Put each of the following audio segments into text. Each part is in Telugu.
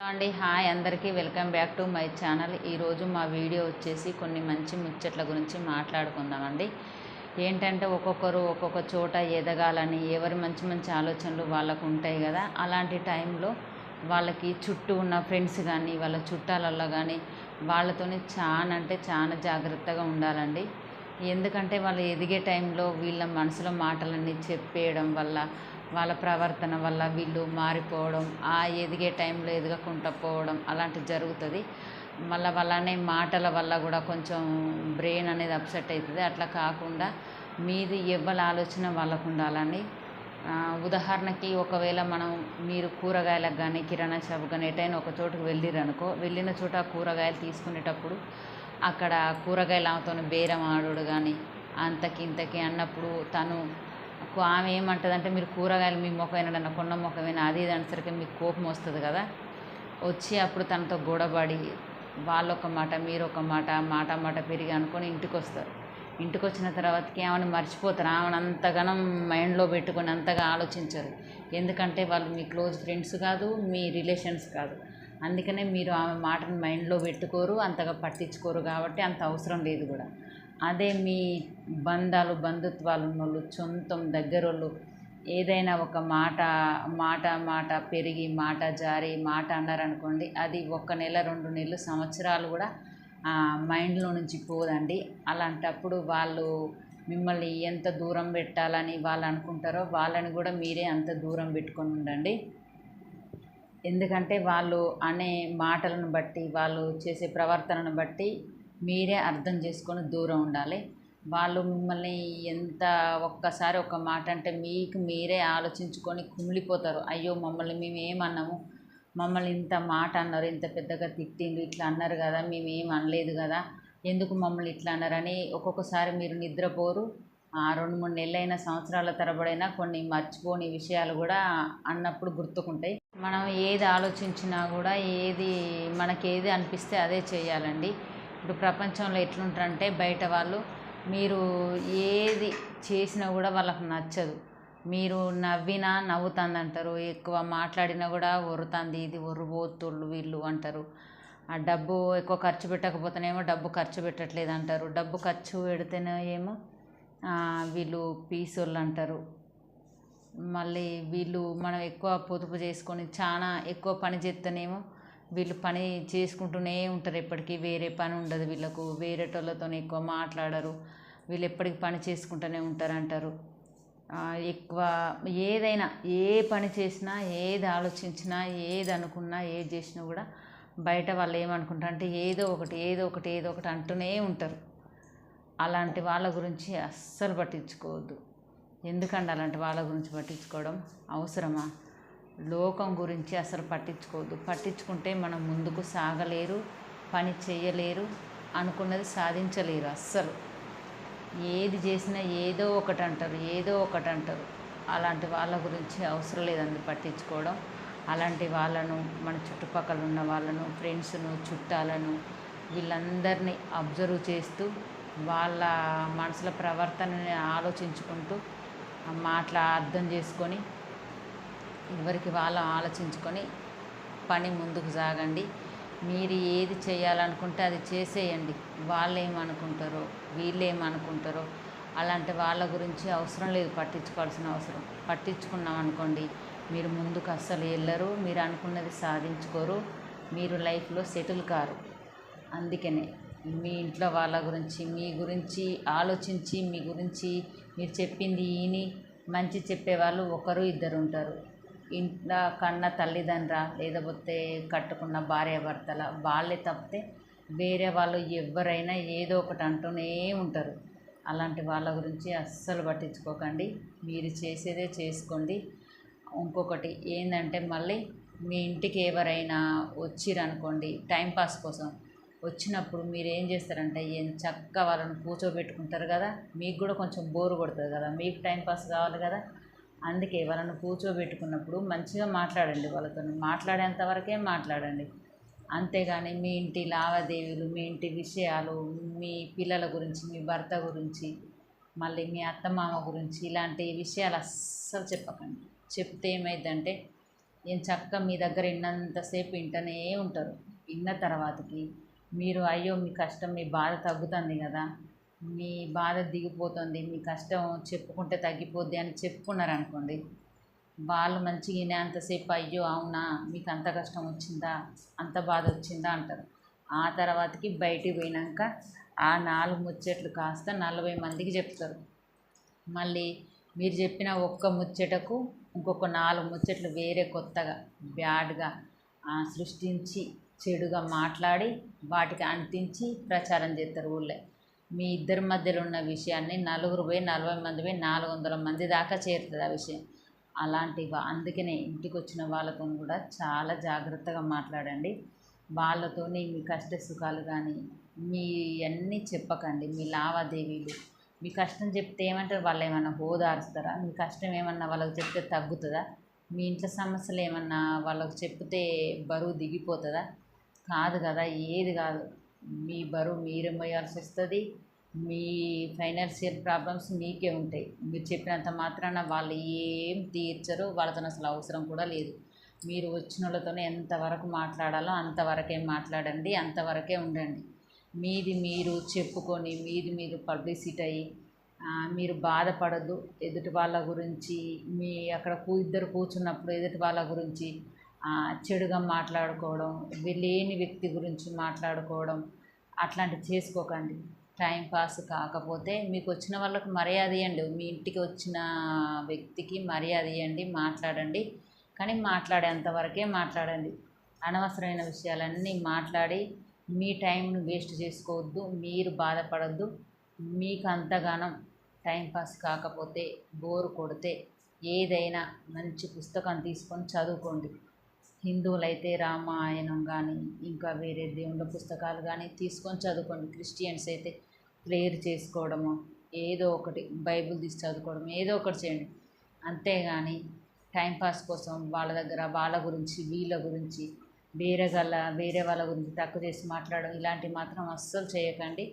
అండి హాయ్ అందరికీ. Welcome back to my channel. ఈరోజు మా వీడియో వచ్చేసి కొన్ని మంచి ముచ్చట్ల గురించి మాట్లాడుకుందామండి. ఏంటంటే ఒక్కొక్కరు ఒక్కొక్క చోట ఎదగాలని ఎవరి మంచి మంచి ఆలోచనలు వాళ్ళకు ఉంటాయి కదా. అలాంటి టైంలో వాళ్ళకి చుట్టూ ఉన్న ఫ్రెండ్స్ కానీ వాళ్ళ చుట్టాలల్లో కానీ వాళ్ళతోనే చాలా అంటే చాలా జాగ్రత్తగా ఉండాలండి. ఎందుకంటే వాళ్ళు ఎదిగే టైంలో వీళ్ళ మనసులో మాటలన్నీ చెప్పేయడం వల్ల వాళ్ళ ప్రవర్తన వల్ల వీళ్ళు మారిపోవడం ఆ ఎదిగే టైంలో ఎదగకుండా పోవడం అలాంటివి జరుగుతుంది. మళ్ళీ వాళ్ళనే మాటల వల్ల కూడా కొంచెం బ్రెయిన్ అనేది అప్సెట్ అవుతుంది అట్లా కాకుండా మీది ఎవ్వరి ఆలోచన వాళ్ళకు ఉండాలని ఉదాహరణకి ఒకవేళ మనం మీరు కూరగాయలకు కానీ కిరాణా షాప్ కానీ ఎటైనా ఒక చోటుకు వెళ్ళిరనుకో వెళ్ళిన చోట కూరగాయలు తీసుకునేటప్పుడు అక్కడ కూరగాయలు ఆమెతో బేరం ఆడుడు కానీ అంతకి ఇంతకి అన్నప్పుడు తను ఆమె ఏమంటుందంటే మీరు కూరగాయలు మీ ముఖమైనా కొన్న మొఖమైనా అది ఇది అనేసరికి మీకు కోపం వస్తుంది కదా. వచ్చి అప్పుడు తనతో గొడవడి ఒక మాట మీరు ఒక మాట మాట మాట పెరిగి అనుకొని ఇంటికి వస్తారు ఇంటికి వచ్చిన తర్వాతకి ఆమెను మర్చిపోతారు. ఆమెను అంతగానం మైండ్లో పెట్టుకొని అంతగా ఆలోచించరు. ఎందుకంటే వాళ్ళు మీ క్లోజ్ ఫ్రెండ్స్ కాదు మీ రిలేషన్స్ కాదు. అందుకనే మీరు ఆమె మాటను మైండ్లో పెట్టుకోరు అంతగా పట్టించుకోరు కాబట్టి అంత అవసరం లేదు కూడా. అదే మీ బంధాలు బంధుత్వాలు ఉన్నోళ్ళు సొంతం దగ్గరోళ్ళు ఏదైనా ఒక మాట మాట మాట పెరిగి మాట జారి మాట అన్నారనుకోండి అది ఒక నెల రెండు నెలలు సంవత్సరాలు కూడా ఆ మైండ్లో నుంచి పోదండి. అలాంటప్పుడు వాళ్ళు మిమ్మల్ని ఎంత దూరం పెట్టాలని వాళ్ళు అనుకుంటారో వాళ్ళని కూడా మీరే అంత దూరం పెట్టుకొని ఉండండి. ఎందుకంటే వాళ్ళు అనే మాటలను బట్టి వాళ్ళు చేసే ప్రవర్తనను బట్టి మీరే అర్థం చేసుకొని దూరం ఉండాలి. వాళ్ళు మిమ్మల్ని ఎంత ఒక్కసారి ఒక మాట అంటే మీకు మీరే ఆలోచించుకొని కుమిలిపోతారు. అయ్యో మమ్మల్ని మేము ఏమన్నాము మమ్మల్ని ఇంత మాట అన్నారు ఇంత పెద్దగా తిట్టిండు ఇట్లా అన్నారు కదా మేము ఏం అనలేదు కదా ఎందుకు మమ్మల్ని ఇట్లా అన్నారని ఒక్కొక్కసారి మీరు నిద్రపోరు. ఆ రెండు మూడు నెలలైన సంవత్సరాల తరబడైనా కొన్ని మర్చిపోని విషయాలు కూడా అన్నప్పుడు గుర్తుకుంటాయి. మనం ఏది ఆలోచించినా కూడా ఏది మనకి ఏది అనిపిస్తే అదే చేయాలండి. ఇప్పుడు ప్రపంచంలో ఎట్లుంటారంటే బయట వాళ్ళు మీరు ఏది చేసినా కూడా వాళ్ళకు నచ్చదు. మీరు నవ్వినా నవ్వుతుంది అంటారు ఎక్కువ మాట్లాడినా కూడా ఒరుతుంది ఇది ఒరుబోతుళ్ళు వీళ్ళు అంటారు. ఆ డబ్బు ఎక్కువ ఖర్చు పెట్టకపోతేనేమో డబ్బు ఖర్చు పెట్టట్లేదు అంటారు డబ్బు ఖర్చు పెడితేనే ఏమో వీళ్ళు పీసోళ్ళు అంటారు. మళ్ళీ వీళ్ళు మనం ఎక్కువ పొదుపు చేసుకొని చాలా ఎక్కువ పని చేస్తేనేమో వీళ్ళు పని చేసుకుంటూనే ఉంటారు ఎప్పటికీ. వేరే పని ఉండదు వీళ్ళకు. వేరేటోళ్ళతో ఎక్కువ మాట్లాడరు. వీళ్ళు ఎప్పటికీ పని చేసుకుంటూనే ఉంటారు అంటారు ఎక్కువ ఏదైనా ఏ పని చేసినా ఏది ఆలోచించినా ఏది అనుకున్నా ఏది చేసినా కూడా బయట వాళ్ళు ఏమనుకుంటారు అంటే ఏదో ఒకటి ఏదో ఒకటి ఏదో ఒకటి అంటూనే ఉంటారు. అలాంటి వాళ్ళ గురించి అస్సలు పట్టించుకోవద్దు. ఎందుకండి అలాంటి వాళ్ళ గురించి పట్టించుకోవడం అవసరమా? లోకం గురించి అసలు పట్టించుకోవద్దు. పట్టించుకుంటే మనం ముందుకు సాగలేరు పని చేయలేరు అనుకున్నది సాధించలేరు అస్సలు. ఏది చేసినా ఏదో ఒకటి అంటారు ఏదో ఒకటి అంటారు. అలాంటి వాళ్ళ గురించి అవసరం లేదండి పట్టించుకోవడం. అలాంటి వాళ్ళను మన చుట్టుపక్కల ఉన్న వాళ్ళను ఫ్రెండ్స్ను చుట్టాలను వీళ్ళందరినీ అబ్జర్వ్ చేస్తూ వాళ్ళ మనసుల ప్రవర్తనని ఆలోచించుకుంటూ మాట్లా అర్థం చేసుకొని ఎవరికి వాళ్ళు ఆలోచించుకొని పని ముందుకు సాగండి. మీరు ఏది చేయాలనుకుంటే అది చేసేయండి. వాళ్ళు ఏమనుకుంటారో వీళ్ళు ఏమనుకుంటారో అలాంటి వాళ్ళ గురించి అవసరం లేదు. పట్టించుకోవాల్సిన అవసరం. పట్టించుకున్నాం అనుకోండి మీరు ముందుకు అస్సలు వెళ్ళరు. మీరు అనుకున్నది సాధించుకోరు. మీరు లైఫ్లో సెటిల్ కారు. అందుకనే మీ ఇంట్లో వాళ్ళ గురించి మీ గురించి ఆలోచించి మీ గురించి మీరు చెప్పింది ఈని మంచి చెప్పేవాళ్ళు ఒకరు ఇద్దరు ఉంటారు. ఇంట్లో కన్న తల్లిదండ్ర లేకపోతే కట్టుకున్న భార్యాభర్తల వాళ్ళే తప్పితే వేరే వాళ్ళు ఎవరైనా ఏదో ఒకటి అంటూనే ఉంటారు. అలాంటి వాళ్ళ గురించి అస్సలు పట్టించుకోకండి. మీరు చేసేదే చేసుకోండి. ఇంకొకటి ఏంటంటే మళ్ళీ మీ ఇంటికి ఎవరైనా వచ్చిరనుకోండి టైంపాస్ కోసం వచ్చినప్పుడు మీరు ఏం చేస్తారంటే ఏం చక్కగా వాళ్ళని కూర్చోబెట్టుకుంటారు కదా మీకు కూడా కొంచెం బోరు కొడుతుంది కదా మీకు టైంపాస్ కావాలి కదా అందుకే వాళ్ళని కూర్చోబెట్టుకున్నప్పుడు మంచిగా మాట్లాడండి వాళ్ళతో మాట్లాడేంత వరకే మాట్లాడండి. అంతేగాని మీ ఇంటి లావాదేవీలు మీ ఇంటి విషయాలు మీ పిల్లల గురించి మీ భర్త గురించి మళ్ళీ మీ అత్తమామ గురించి ఇలాంటి విషయాలు అస్సలు చెప్పకండి. చెప్తే ఏమైందంటే ఏం చక్క మీ దగ్గర ఇన్నంతసేపు వింటనే ఉంటారు. విన్న తర్వాతకి మీరు అయ్యో మీ కష్టం మీ బాధ తగ్గుతుంది కదా మీ బాధ దిగిపోతుంది మీ కష్టం చెప్పుకుంటే తగ్గిపోద్ది అని చెప్పుకున్నారు అనుకోండి వాళ్ళు మంచిగా అంతసేపు అయ్యో అవునా మీకు అంత కష్టం వచ్చిందా అంత బాధ వచ్చిందా అంటారు. ఆ తర్వాతకి బయటికి పోయినాక ఆ నాలుగు ముచ్చట్లు కాస్త నలభై మందికి చెప్తారు. మళ్ళీ మీరు చెప్పిన ఒక్క ముచ్చటకు ఇంకొక నాలుగు ముచ్చట్లు వేరే కొత్తగా బ్యాడ్గా సృష్టించి చెడుగా మాట్లాడి వాటికి అంటించి ప్రచారం చేస్తారు ఊళ్ళో. మీ ఇద్దరి మధ్యలో ఉన్న విషయాన్ని నలుగురు పోయి నలభై మంది పోయి నాలుగు వందల మంది దాకా చేరుతుంది ఆ విషయం. అలాంటివి అందుకనే ఇంటికి వచ్చిన వాళ్ళతో కూడా చాలా జాగ్రత్తగా మాట్లాడండి. వాళ్ళతోని మీ కష్ట సుఖాలు కానీ మీ అన్నీ చెప్పకండి. మీ లావాదేవీలు మీ కష్టం చెప్తే ఏమంటారు? వాళ్ళు ఏమన్నా హోదారుస్తారా మీ కష్టం ఏమన్నా వాళ్ళకి చెప్తే తగ్గుతుందా? మీ ఇంట్లో సమస్యలు ఏమన్నా వాళ్ళకి చెప్తే బరువు దిగిపోతుందా? కాదు కదా ఏది కాదు. మీ బరువు మీరే మోయాల్సి వస్తుంది. మీ ఫైనాన్షియల్ ప్రాబ్లమ్స్ మీకే ఉంటాయి. మీరు చెప్పినంత మాత్రాన వాళ్ళు ఏం తీర్చరు వాళ్ళతో అసలు అవసరం కూడా లేదు. మీరు వచ్చిన వాళ్ళతోనే ఎంతవరకు మాట్లాడాలో అంతవరకే మాట్లాడండి అంతవరకే ఉండండి. మీది మీరు చెప్పుకొని మీది మీరు పబ్లిసిటీ అయ్యి మీరు బాధపడద్దు. ఎదుటి వాళ్ళ గురించి మీ అక్కడ ఇద్దరు కూర్చున్నప్పుడు ఎదుటి వాళ్ళ గురించి చెడుగా మాట్లాడుకోవడం లేని వ్యక్తి గురించి మాట్లాడుకోవడం అట్లాంటివి చేసుకోకండి. టైం పాస్ కాకపోతే మీకు వచ్చిన వాళ్ళకు మర్యాద ఇవ్వండి మీ ఇంటికి వచ్చిన వ్యక్తికి మర్యాద ఇవ్వండి మాట్లాడండి. కానీ మాట్లాడేంతవరకే మాట్లాడండి. అనవసరమైన విషయాలన్నీ మాట్లాడి మీ టైంను వేస్ట్ చేసుకోవద్దు మీరు బాధపడద్దు. మీకు అంతగానం టైంపాస్ కాకపోతే బోరు కొడితే ఏదైనా మంచి పుస్తకం తీసుకొని చదువుకోండి. హిందువులైతే రామాయణం కానీ ఇంకా వేరే దేవుళ్ళ పుస్తకాలు కానీ తీసుకొని చదువుకోండి. క్రిస్టియన్స్ అయితే ప్రేయర్ చేసుకోవడము ఏదో ఒకటి బైబిల్ తీసి చదువుకోవడం ఏదో ఒకటి చేయండి. అంతేగాని టైంపాస్ కోసం వాళ్ళ దగ్గర వాళ్ళ గురించి వీళ్ళ గురించి వేరే గల వేరే వాళ్ళ గురించి తక్కువ చేసి మాట్లాడడం ఇలాంటివి మాత్రం అస్సలు చేయకండి.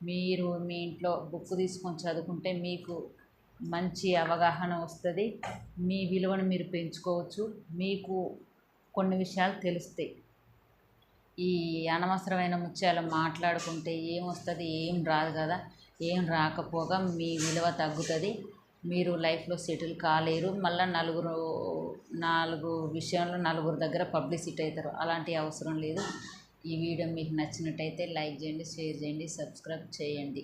మీరు మీ ఇంట్లో బుక్ తీసుకొని చదువుకుంటే మీకు మంచి అవగాహన వస్తుంది. మీ విలువను మీరు పెంచుకోవచ్చు. మీకు కొన్ని విషయాలు తెలుస్తాయి. ఈ అనవసరమైన ముత్యాలు మాట్లాడుకుంటే ఏం వస్తుంది ఏం రాదు కదా ఏం రాకపోగా మీ విలువ తగ్గుతుంది. మీరు లైఫ్లో సెటిల్ కాలేరు. మళ్ళీ నలుగురు నాలుగు విషయంలో నలుగురు దగ్గర పబ్లిసిటీ అవుతారు. అలాంటి అవసరం లేదు. ఈ వీడియో మీకు నచ్చినట్టయితే లైక్ చేయండి షేర్ చేయండి సబ్స్క్రైబ్ చేయండి.